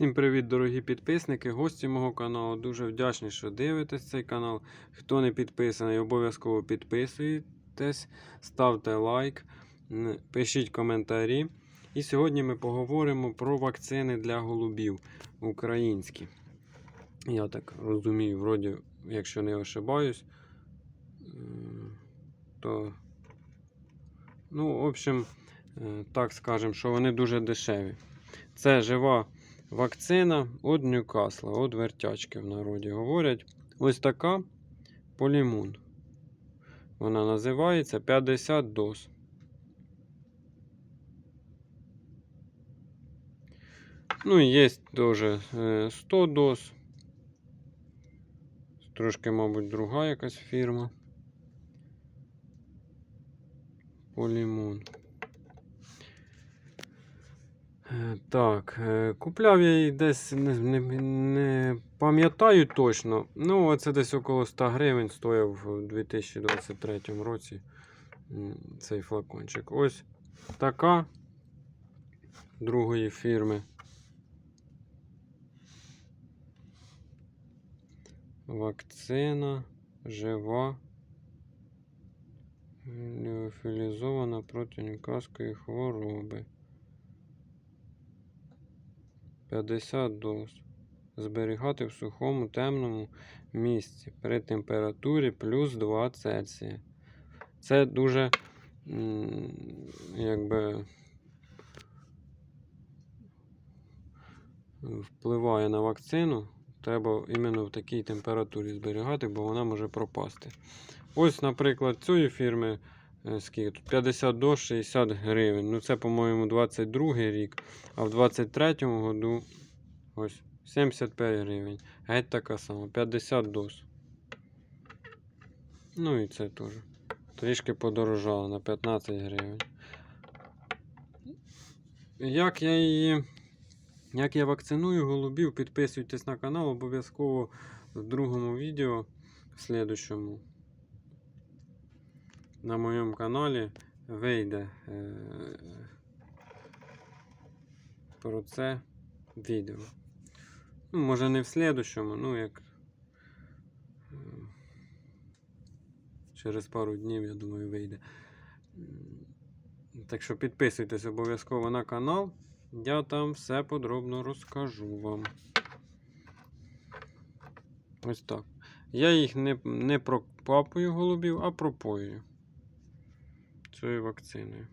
Всім привіт, дорогі підписники, гості мого каналу. Дуже вдячний, що дивитесь цей канал. Хто не підписаний, обов'язково підписуйтесь, ставте лайк, пишіть коментарі. І сьогодні ми поговоримо про вакцини для голубів українські. Я так розумію, вроді, якщо не ошибаюсь, то, ну, в общем, е, так скажемо, що вони дуже дешеві. Це жива вакцина від Ньюкасла, від вертячки в народі говорять. Ось така полімун. Вона називається 50 доз. Ну і є теж е, 100 доз. Трошки, мабуть, друга якась фірма. Полімун. Е, Так, е, купляв я її десь, не, не, не пам'ятаю точно. Ну, оце десь около 100 гривень стояв у 2023 році цей флакончик. Ось така другої фірми. Вакцина жива. Леофілізована проти ньюкаської хвороби. 50 доз. Зберігати в сухому темному місці при температурі плюс 2 Цельсія. Це дуже якби впливає на вакцину. Треба іменно в такій температурі зберігати, бо вона може пропасти. Ось, наприклад, цієї фірми скільки тут 50 до 60 гривень. Ну, це, по-моєму, 22 рік, а в 23-му году ось 75 гривень. Геть така сама, 50 доз. Ну і це теж. Трішки подорожало на 15 гривень. Як я її. Як я вакциную голубів, підписуйтесь на канал, обов'язково в другому відео, в слідущому, на моєму каналі вийде е, про це відео. Ну, може не в слідущому, ну як е, через пару днів, я думаю, вийде. Так що підписуйтесь обов'язково на канал. Я там все подробно розкажу вам. Ось так. Я їх не, не пропапую голубів, а пропоюю цією вакциною.